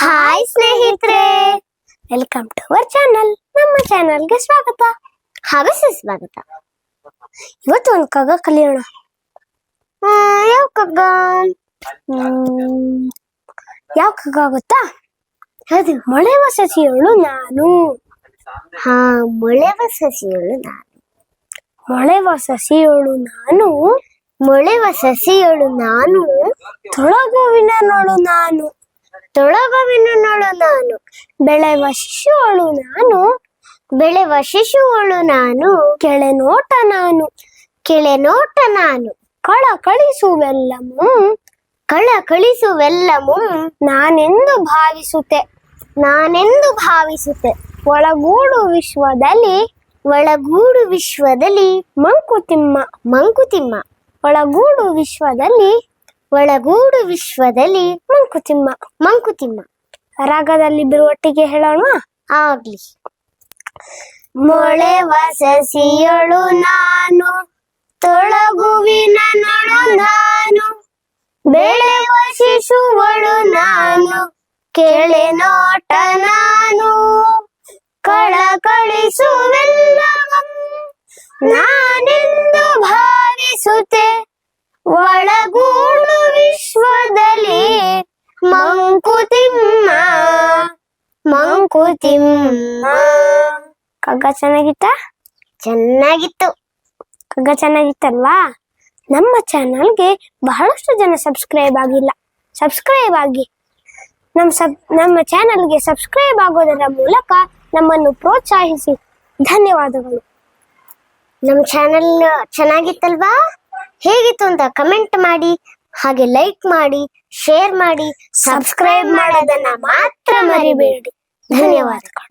Hi ಸ್ನೇಹಿತರೆ. Welcome to our channel ನಮ್ಮ ಚಾನಲ್ಗೆ ಸ್ವಾಗತ. ಹಾಗೂ ಸುಸ್ವಾಗತ ಇವತ್ತು ಒಂದು ಕಗ್ಗ ಕಲಿಯೋಣ. ಯಾವ ಕಗ್ಗ? ಯಾವ ಕಗ್ಗ ಗೊತ್ತಾ? ಅದು ಮೊಳೆವ ಸಸಿಯಳು ನಾನು. ಹಾ ಮೊಳೆವ ಸಸಿಯಳು ನಾನು. ಮೊಳೆವ ಸಸಿಯಳು ನಾನು. ಮೊಳೆವ ಸಸಿಯಳು ನಾನು. ತೊಳಗುವಿನ ನೋಳು ನಾನು. ತೊಳಗವಿನಳು ನಾನು. ಬೆಳೆವ ಶಿಶುವಳು ನಾನು. ಬೆಳೆವ ಶಿಶುವಳು ನಾನು. ಕೆಳೆ ನೋಟ ನಾನು. ಕೆಳೆ ನೋಟ ನಾನು. ಕಳ ಕಳಿಸುವೆಲ್ಲಮೂ. ಕಳ ಕಳಿಸುವೆಲ್ಲಮೂ ನಾನೆಂದು ಭಾವಿಸುತ್ತೆ ನಾನೆಂದು ಭಾವಿಸುತ್ತೆ ಒಳಗೂಡು ವಿಶ್ವದಲ್ಲಿ ಒಳಗೂಡು ವಿಶ್ವದಲ್ಲಿ ಮಂಕುತಿಮ್ಮ ಮಂಕುತಿಮ್ಮ. ಒಳಗೂಡು ವಿಶ್ವದಲ್ಲಿ ಒಳಗೂಡು ವಿಶ್ವದಲ್ಲಿ ಮಂಕುತಿಮ್ಮ ಮಂಕುತಿಮ್ಮ ರಾಗದಲ್ಲಿ ಬಿರುವಟ್ಟಿಗೆ ಹೇಳೋಣ? ಆಗ್ಲಿ. ಮೊಳೆ ವಸಸಿಯೊಳು ನಾನು, ತೊಳಗುವಿನ ನೊಳು ನಾನು. ಶಿಶುವಳು ನಾನು, ಕೆಳೆ ನೋಟ ನಾನು. ಕಳಕಳಿಸುವೆಲ್ಲ ನಾನೆಂದು ಒಳಗೂಡು ವಿಶ್ವದಲ್ಲಿ ಮಂಕುತಿಮ್ಮ ಮಂಕುತಿಮ್ಮ ಕಗ್ಗ ಚೆನ್ನಾಗಿತ್ತ? ಚೆನ್ನಾಗಿತ್ತು. ಕಗ್ಗ ಚೆನ್ನಾಗಿತ್ತಲ್ವಾ? ನಮ್ಮ ಚಾನಲ್ಗೆ ಬಹಳಷ್ಟು ಜನ ಸಬ್ಸ್ಕ್ರೈಬ್ ಆಗಿಲ್ಲ. ಸಬ್ಸ್ಕ್ರೈಬ್ ಆಗಿ. ನಮ್ಮ ಸಬ್, ನಮ್ಮ ಚಾನಲ್ಗೆ ಸಬ್ಸ್ಕ್ರೈಬ್ ಆಗೋದರ ಮೂಲಕ ನಮ್ಮನ್ನು ಪ್ರೋತ್ಸಾಹಿಸಿ. ಧನ್ಯವಾದಗಳು. ನಮ್ಮ ಚಾನಲ್ ಚೆನ್ನಾಗಿತ್ತಲ್ವಾ? ಹೇಗಿತ್ತು ಅಂತ ಕಮೆಂಟ್ ಮಾಡಿ ಹಾಗೆ ಲೈಕ್ ಮಾಡಿ ಶೇರ್ ಮಾಡಿ ಸಬ್ಸ್ಕ್ರೈಬ್ ಮಾಡೋದನ್ನ ಮಾತ್ರ ಮರಿಬೇಡಿ. ಧನ್ಯವಾದಗಳು.